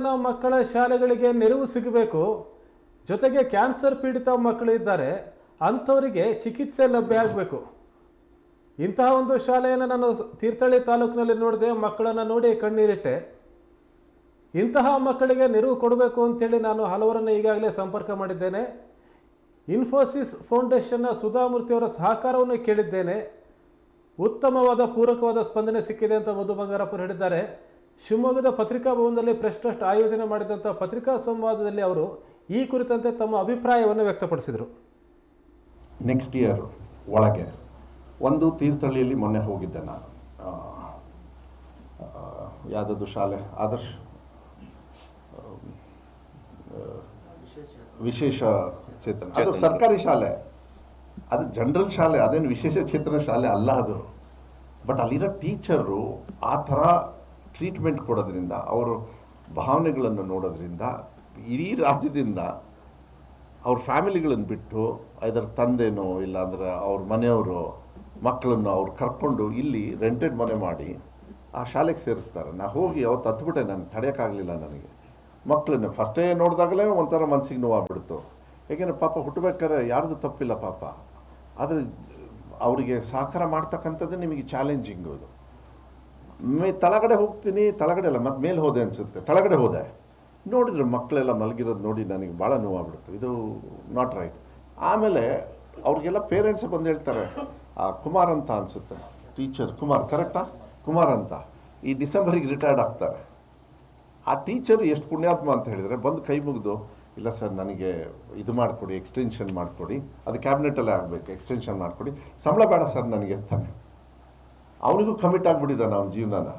ಮಕ್ಕಳ ಶಾಲೆಗಳಿಗೆ ನೆರವು ಸಿಗಬೇಕು. ಜೊತೆಗೆ ಕ್ಯಾನ್ಸರ್ ಪೀಡಿತ ಮಕ್ಕಳು ಇದ್ದಾರೆ. ಅಂಥವರಿಗೆ ಚಿಕಿತ್ಸೆ ಲಭ್ಯ ಆಗಬೇಕು. ಇಂತಹ ಒಂದು ಶಾಲೆಯನ್ನು ನಾನು ತೀರ್ಥಹಳ್ಳಿ ತಾಲೂಕಿನಲ್ಲಿ ನೋಡಿದೆ. ಮಕ್ಕಳನ್ನು ನೋಡಿ ಕಣ್ಣೀರಿಟ್ಟೆ. ಇಂತಹ ಮಕ್ಕಳಿಗೆ ನೆರವು ಕೊಡಬೇಕು ಅಂತೇಳಿ ನಾನು ಹಲವರನ್ನು ಈಗಾಗಲೇ ಸಂಪರ್ಕ ಮಾಡಿದ್ದೇನೆ. ಇನ್ಫೋಸಿಸ್ ಫೌಂಡೇಶನ್ನ ಸುಧಾಮೂರ್ತಿಯವರ ಸಹಕಾರವನ್ನು ಕೇಳಿದ್ದೇನೆ. ಉತ್ತಮವಾದ ಪೂರಕವಾದ ಸ್ಪಂದನೆ ಸಿಕ್ಕಿದೆ ಅಂತ ಮಧು ಬಂಗಾರಪ್ಪರು ಹೇಳಿದ್ದಾರೆ. ಶಿವಮೊಗ್ಗದ ಪತ್ರಿಕಾ ಭವನದಲ್ಲಿ ಪ್ರೆಸ್ ಟ್ರಸ್ಟ್ ಆಯೋಜನೆ ಮಾಡಿದಂಥ ಪತ್ರಿಕಾ ಸಂವಾದದಲ್ಲಿ ಅವರು ಈ ಕುರಿತಂತೆ ತಮ್ಮ ಅಭಿಪ್ರಾಯವನ್ನು ವ್ಯಕ್ತಪಡಿಸಿದರು. ನೆಕ್ಸ್ಟ್ ಇಯರ್ ಒಳಗೆ ಒಂದು ತೀರ್ಥಹಳ್ಳಿಯಲ್ಲಿ ಮೊನ್ನೆ ಹೋಗಿದ್ದೆ ನಾನು. ಆ, ಆ, ಯಾವುದದು ಶಾಲೆ? ಆದರ್ಶ ವಿಶೇಷ ಚೇತನ. ಅದು ಸರ್ಕಾರಿ ಶಾಲೆ. ಅದು ಜನರಲ್ ಶಾಲೆ ಅದೇನು ವಿಶೇಷ ಚೇತನ ಶಾಲೆ ಅಲ್ಲ ಅದು. ಬಟ್ ಅಲ್ಲಿರೋ ಟೀಚರು ಆ ಥರ ಟ್ರೀಟ್ಮೆಂಟ್ ಕೊಡೋದ್ರಿಂದ, ಅವರ ಭಾವನೆಗಳನ್ನು ನೋಡೋದ್ರಿಂದ, ಇಡೀ ರಾಜ್ಯದಿಂದ ಅವ್ರ ಫ್ಯಾಮಿಲಿಗಳನ್ನು ಬಿಟ್ಟು ಅದರ ತಂದೆನೋ ಇಲ್ಲಾಂದ್ರೆ ಅವ್ರ ಮನೆಯವರು, ಮಕ್ಕಳನ್ನು ಅವ್ರು ಕರ್ಕೊಂಡು ಇಲ್ಲಿ ರೆಂಟೆಡ್ ಮನೆ ಮಾಡಿ ಆ ಶಾಲೆಗೆ ಸೇರಿಸ್ತಾರೆ. ನಾ ಹೋಗಿ ಅವತ್ತು ಹತ್ಬಿಟ್ಟೆ ನಾನು ತಡೆಯೋಕ್ಕಾಗಲಿಲ್ಲ ನನಗೆ. ಮಕ್ಕಳನ್ನು ಫಸ್ಟೇ ನೋಡಿದಾಗಲೇ ಒಂಥರ ಮನಸ್ಸಿಗೆ ನೋವಾಗ್ಬಿಡ್ತು. ಏಕೆಂದರೆ ಪಾಪ ಹುಟ್ಟಬೇಕಾದ್ರೆ ಯಾರ್ದು ತಪ್ಪಿಲ್ಲ ಪಾಪ. ಆದರೆ ಅವರಿಗೆ ಸಹಕಾರ ಮಾಡ್ತಕ್ಕಂಥದ್ದು ನಿಮಗೆ ಚಾಲೆಂಜಿಂಗ್ ಅದು ಮೇ ತಳಗಡೆ ಹೋಗ್ತೀನಿ, ತಳಗಡೆ ಅಲ್ಲ ಮತ್ತೆ ಮೇಲೆ ಹೋದೆ ಅನಿಸುತ್ತೆ. ತಳಗಡೆ ಹೋದೆ. ನೋಡಿದ್ರೆ ಮಕ್ಕಳೆಲ್ಲ ಮಲಗಿರೋದು ನೋಡಿ ನನಗೆ ಭಾಳ ನೋವಾಗ್ಬಿಡ್ತು ಇದು ನಾಟ್ ರೈಟ್ ಆಮೇಲೆ ಅವ್ರಿಗೆಲ್ಲ ಪೇರೆಂಟ್ಸೇ ಬಂದು ಹೇಳ್ತಾರೆ, ಆ ಕುಮಾರ್ ಅಂತ ಅನಿಸುತ್ತೆ. ಟೀಚರ್ ಕುಮಾರ್ ಕರೆಕ್ಟಾ ಕುಮಾರ್ ಅಂತ. ಈ ಡಿಸೆಂಬರಿಗೆ ರಿಟೈರ್ಡ್ ಆಗ್ತಾರೆ. ಆ ಟೀಚರ್ ಎಷ್ಟು ಪುಣ್ಯಾತ್ಮ ಅಂತ ಹೇಳಿದರೆ, ಬಂದು ಕೈ ಮುಗಿದು, ಇಲ್ಲ ಸರ್ ನನಗೆ ಇದು ಮಾಡಿಕೊಡಿ ಎಕ್ಸ್ಟೆನ್ಷನ್ ಮಾಡಿಕೊಡಿ, ಅದು ಕ್ಯಾಬಿನೆಟಲ್ಲೇ ಆಗಬೇಕು ಎಕ್ಸ್ಟೆನ್ಷನ್ ಮಾಡಿಕೊಡಿ. ಸಂಬಳ ಬೇಡ ಸರ್ ನನಗೆ ಅಂತಾನೆ. ಅವನಿಗೂ ಕಮಿಟ್ ಆಗಿಬಿಟ್ಟಿದ್ದಾನೆ ಅವನ ಜೀವನನ.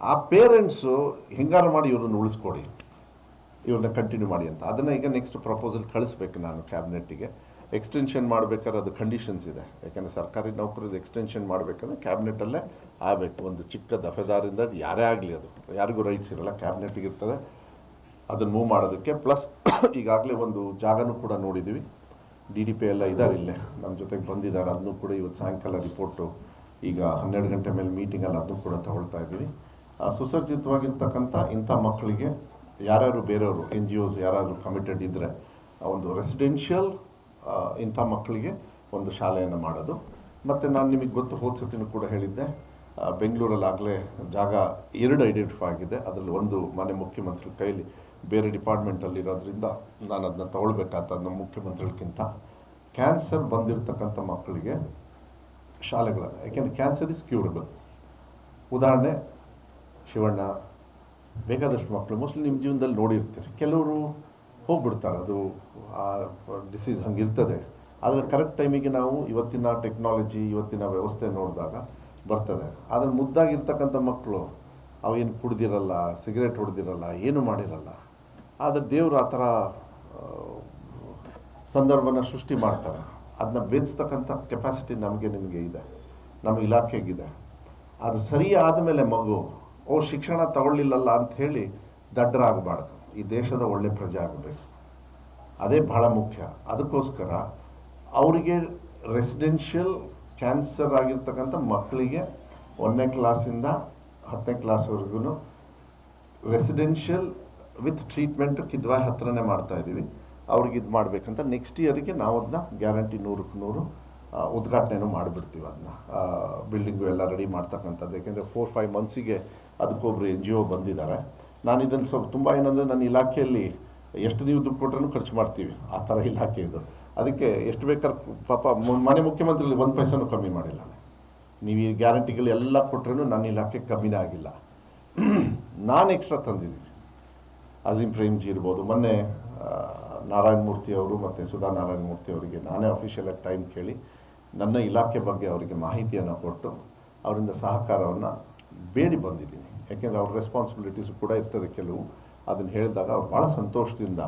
ಆ ಪೇರೆಂಟ್ಸು ಹೆಂಗಾರು ಮಾಡಿ ಇವ್ರನ್ನ ಉಳಿಸ್ಕೊಡಿ. ಇವ್ರನ್ನ ಕಂಟಿನ್ಯೂ ಮಾಡಿ ಅಂತ. ಅದನ್ನು ಈಗ ನೆಕ್ಸ್ಟ್ ಪ್ರಪೋಸಲ್ ಕಳಿಸ್ಬೇಕು ನಾನು ಕ್ಯಾಬಿನೆಟ್ಟಿಗೆ ಎಕ್ಸ್ಟೆನ್ಷನ್ ಮಾಡಬೇಕಾದ್ರೆ ಅದು ಕಂಡೀಷನ್ಸ್ ಇದೆ. ಯಾಕೆಂದರೆ ಸರ್ಕಾರಿ ನೌಕರದ್ದು ಎಕ್ಸ್ಟೆನ್ಷನ್ ಮಾಡಬೇಕಂದ್ರೆ ಕ್ಯಾಬಿನೆಟಲ್ಲೇ ಆಗಬೇಕು. ಒಂದು ಚಿಕ್ಕ ದಫೆದಾರಿಂದ ಯಾರೇ ಆಗಲಿ ಅದು. ಯಾರಿಗೂ ರೈಟ್ಸ್ ಇರಲ್ಲ ಕ್ಯಾಬಿನೆಟ್ಟಿಗೆ ಇರ್ತದೆ. ಅದನ್ನು ಮೂವ್ ಮಾಡೋದಕ್ಕೆ. ಪ್ಲಸ್ ಈಗಾಗಲೇ ಒಂದು ಜಾಗನೂ ಕೂಡ ನೋಡಿದ್ದೀವಿ ಡಿ ಡಿ ಪಿ ಎಲ್ಲ ಇದ್ದಾರೆ ಇಲ್ಲೇ. ನಮ್ಮ ಜೊತೆಗೆ ಬಂದಿದ್ದಾರೆ. ಅದನ್ನು ಕೂಡ ಇವತ್ತು ಸಾಯಂಕಾಲ ರಿಪೋರ್ಟು ಈಗ ಹನ್ನೆರಡು ಗಂಟೆ ಮೇಲೆ ಮೀಟಿಂಗಲ್ಲಿ ಅದನ್ನು ಕೂಡ ತಗೊಳ್ತಾ ಇದ್ದೀವಿ. ಆ, ಸುಸಜ್ಜಿತವಾಗಿರ್ತಕ್ಕಂಥ ಇಂಥ ಮಕ್ಕಳಿಗೆ ಯಾರ್ಯಾರು ಬೇರೆಯವರು ಎನ್ ಜಿ ಓಸ್ ಯಾರಾದರೂ ಕಮಿಟೆಡ್ ಇದ್ದರೆ ಒಂದು ರೆಸಿಡೆನ್ಷಿಯಲ್ ಇಂಥ ಮಕ್ಕಳಿಗೆ ಒಂದು ಶಾಲೆಯನ್ನು ಮಾಡೋದು. ಮತ್ತು ನಾನು ನಿಮಗೆ ಗೊತ್ತು ಹೋದ ಸತಿನೂ ಕೂಡ ಹೇಳಿದ್ದೆ ಬೆಂಗಳೂರಲ್ಲಿ ಬೆಂಗಳೂರಲ್ಲಾಗಲೇ ಜಾಗ ಎರಡು ಐಡೆಂಟಿಫೈ ಆಗಿದೆ. ಅದರಲ್ಲಿ ಒಂದು ಮನೆ ಮುಖ್ಯಮಂತ್ರಿ ಕೈಲಿ ಬೇರೆ ಡಿಪಾರ್ಟ್ಮೆಂಟಲ್ಲಿರೋದ್ರಿಂದ ನಾನು ಅದನ್ನ ತಗೊಳ್ಬೇಕಾದ ನಮ್ಮ ಮುಖ್ಯಮಂತ್ರಿಗಳಿಗಿಂತ ಕ್ಯಾನ್ಸರ್ ಬಂದಿರತಕ್ಕಂಥ ಮಕ್ಕಳಿಗೆ ಶಾಲೆಗಳನ್ನು ಯಾಕೆಂದರೆ ಕ್ಯಾನ್ಸರ್ ಇಸ್ ಕ್ಯೂರಬಲ್ ಉದಾಹರಣೆ, ಶಿವಣ್ಣ, ಬೇಕಾದಷ್ಟು ಮಕ್ಕಳು ಮೋಸ್ಟ್ಲಿ ನಿಮ್ಮ ಜೀವನದಲ್ಲಿ ನೋಡಿರ್ತೀರಿ. ಕೆಲವರು ಹೋಗ್ಬಿಡ್ತಾರೆ, ಅದು, ಆ ಡಿಸೀಸ್ ಹಂಗಿರ್ತದೆ ಆದರೆ ಕರೆಕ್ಟ್ ಟೈಮಿಗೆ ನಾವು ಇವತ್ತಿನ ಟೆಕ್ನಾಲಜಿ ಇವತ್ತಿನ ವ್ಯವಸ್ಥೆ ನೋಡಿದಾಗ ಬರ್ತದೆ. ಆದರೆ ಮುದ್ದಾಗಿರ್ತಕ್ಕಂಥ ಮಕ್ಕಳು, ಅವೇನು ಕುಡ್ದಿರಲ್ಲ ಸಿಗರೇಟ್ ಹೊಡೆದಿರಲ್ಲ, ಏನು ಮಾಡಿರಲ್ಲ. ಆದರೆ ದೇವರು ಆ ಥರ ಸಂದರ್ಭನ ಸೃಷ್ಟಿ ಮಾಡ್ತಾರೆ. ಅದನ್ನ ಬೆಳೆಸ್ತಕ್ಕಂಥ ಕೆಪಾಸಿಟಿ ನಮಗೆ ನಿಮಗೆ ಇದೆ. ನಮ್ಮ ಇಲಾಖೆಗಿದೆ. ಅದು ಸರಿ ಆದಮೇಲೆ ಮಗು, ಓ, ಶಿಕ್ಷಣ ತಗೊಳ್ಳಿಲ್ಲಲ್ಲ ಅಂತ ಹೇಳಿ ದಡ್ಡರಾಗಬಾರ್ದು ಈ ದೇಶದ ಒಳ್ಳೆ ಪ್ರಜೆ ಆಗಬೇಕು. ಅದೇ ಬಹಳ ಮುಖ್ಯ. ಅದಕ್ಕೋಸ್ಕರ ಅವರಿಗೆ ರೆಸಿಡೆನ್ಷಿಯಲ್ ಕ್ಯಾನ್ಸರ್ ಆಗಿರ್ತಕ್ಕಂಥ ಮಕ್ಕಳಿಗೆ ಒಂದನೇ ಕ್ಲಾಸಿಂದ ಹತ್ತನೇ ಕ್ಲಾಸ್ವರೆಗೂ ರೆಸಿಡೆನ್ಷಿಯಲ್ ವಿತ್ ಟ್ರೀಟ್ಮೆಂಟು ಕಿದ್ವಾಯ್ ಹತ್ರನೇ ಮಾಡ್ತಾ ಇದ್ದೀವಿ ಅವ್ರಿಗೆ ಇದು ಮಾಡಬೇಕಂತ ನೆಕ್ಸ್ಟ್ ಇಯರಿಗೆ ನಾವು ಅದನ್ನ ಗ್ಯಾರಂಟಿ ನೂರಕ್ಕೆ ನೂರು ಉದ್ಘಾಟನೆನೂ ಮಾಡಿಬಿಡ್ತೀವಿ ಅದನ್ನ ಬಿಲ್ಡಿಂಗು ಎಲ್ಲ ರೆಡಿ ಮಾಡ್ತಕ್ಕಂಥದ್ದು. ಯಾಕೆಂದರೆ ಫೋರ್ ಫೈವ್ ಮಂತ್ಸಿಗೆ ಅದಕ್ಕೊಬ್ಬರು ಎನ್ ಜಿ ಒ ಬಂದಿದ್ದಾರೆ ನಾನು ಇದನ್ನು ಸ್ವಲ್ಪ ತುಂಬ ಏನಂದರೆ ನನ್ನ ಇಲಾಖೆಯಲ್ಲಿ ಎಷ್ಟು ನೀವು ದುಡ್ಡು ಕೊಟ್ಟರೂ ಖರ್ಚು ಮಾಡ್ತೀವಿ. ಆ ಥರ ಇಲಾಖೆ ಇದು. ಅದಕ್ಕೆ ಎಷ್ಟು ಬೇಕಾದ್ರೆ ಪಾಪ ಮನೆ ಮುಖ್ಯಮಂತ್ರಿಲಿ ಒಂದು ಪೈಸೂ ಕಮ್ಮಿ ಮಾಡಿಲ್ಲ ನೀವು ಈ ಗ್ಯಾರಂಟಿಗಳು ಎಲ್ಲ ಕೊಟ್ಟರೂ ನನ್ನ ಇಲಾಖೆ ಕಮ್ಮಿನೇ ಆಗಿಲ್ಲ. ನಾನು ಎಕ್ಸ್ಟ್ರಾ ತಂದಿದ್ದೀನಿ. ಅಜೀಂ ಪ್ರೇಮ್ಜಿ ಇರ್ಬೋದು, ಮೊನ್ನೆ ನಾರಾಯಣ ಮೂರ್ತಿ ಅವರು ಮತ್ತು ಸುಧಾ ನಾರಾಯಣ ಮೂರ್ತಿ ಅವರಿಗೆ ನಾನೇ ಅಫಿಷಿಯಲಾಗಿ ಟೈಮ್ ಕೇಳಿ ನನ್ನ ಇಲಾಖೆ ಬಗ್ಗೆ ಅವರಿಗೆ ಮಾಹಿತಿಯನ್ನು ಕೊಟ್ಟು ಅವರಿಂದ ಸಹಕಾರವನ್ನು ಬೇಡಿ ಬಂದಿದ್ದೀನಿ. ಯಾಕೆಂದರೆ ಅವ್ರ ರೆಸ್ಪಾನ್ಸಿಬಿಲಿಟೀಸು ಕೂಡ ಇರ್ತದೆ ಕೆಲವು. ಅದನ್ನು ಹೇಳಿದಾಗ ಅವ್ರು ಭಾಳ ಸಂತೋಷದಿಂದ,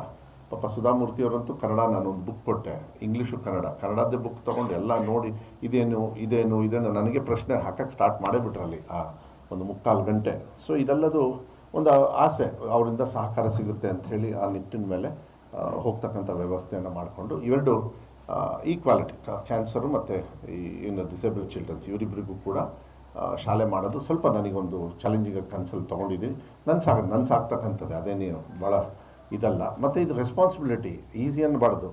ಪಾಪ ಸುಧಾಮೂರ್ತಿಯವರಂತೂ ಕನ್ನಡ ನಾನು ಒಂದು ಬುಕ್ ಕೊಟ್ಟೆ ಇಂಗ್ಲೀಷು ಕನ್ನಡ. ಕನ್ನಡದ್ದೇ ಬುಕ್ ತೊಗೊಂಡು ಎಲ್ಲ ನೋಡಿ, ಇದೇನು ಇದೇನು ಇದೇನು ನನಗೆ ಪ್ರಶ್ನೆ ಹಾಕಕ್ಕೆ ಸ್ಟಾರ್ಟ್ ಮಾಡೇ ಬಿಟ್ರಲ್ಲಿ ಆ ಒಂದು ಮುಕ್ಕಾಲು ಗಂಟೆ. ಸೊ ಇದೆಲ್ಲದು ಒಂದು ಆಸೆ, ಅವರಿಂದ ಸಹಕಾರ ಸಿಗುತ್ತೆ ಅಂತ ಹೇಳಿ ಆ ನಿಟ್ಟಿನ ಮೇಲೆ ಹೋಗ್ತಕ್ಕಂಥ ವ್ಯವಸ್ಥೆಯನ್ನು ಮಾಡಿಕೊಂಡು ಇವೆರಡು ಈಕ್ವಾಲಿಟಿ ಕ್ಯಾನ್ಸರು ಮತ್ತು ಈ, ಇನ್ನು ಡಿಸೇಬಲ್ ಚಿಲ್ಡ್ರನ್ಸ್ ಇವರಿಬ್ಬರಿಗೂ ಕೂಡ ಶಾಲೆ ಮಾಡೋದು ಸ್ವಲ್ಪ ನನಗೊಂದು ಚಾಲೆಂಜಿಂಗ್ ಕನ್ಸಲ್ಲಿ ತೊಗೊಂಡಿದ್ದೀನಿ ನನ್ನ ಸಾಗ ನನ್ನ ಸಾಕ್ತಕ್ಕಂಥದ್ದು ಅದೇನೇ ಭಾಳ ಇದಲ್ಲ. ಮತ್ತು ಇದು ರೆಸ್ಪಾನ್ಸಿಬಿಲಿಟಿ ಈಸಿ ಅನ್ನಬಾರ್ದು.